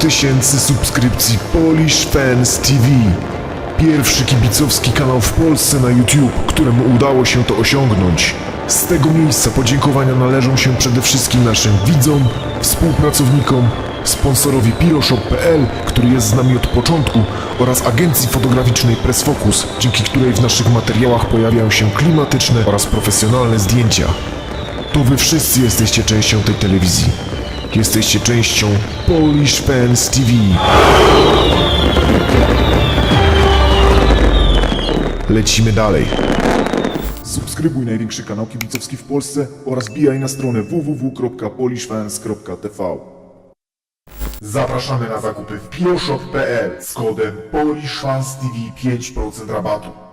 tysięcy subskrypcji Polish Fans TV. Pierwszy kibicowski kanał w Polsce na YouTube, któremu udało się to osiągnąć. Z tego miejsca podziękowania należą się przede wszystkim naszym widzom, współpracownikom, sponsorowi piroshop.pl, który jest z nami od początku oraz agencji fotograficznej Press Focus, dzięki której w naszych materiałach pojawiają się klimatyczne oraz profesjonalne zdjęcia. To wy wszyscy jesteście częścią tej telewizji. Jesteście częścią Polish Fans TV. Lecimy dalej. Subskrybuj największy kanał kibicowski w Polsce oraz bijaj na stronę www.polishfans.tv. Zapraszamy na zakupy w piroshop.pl z kodem PolishFansTV 5% rabatu.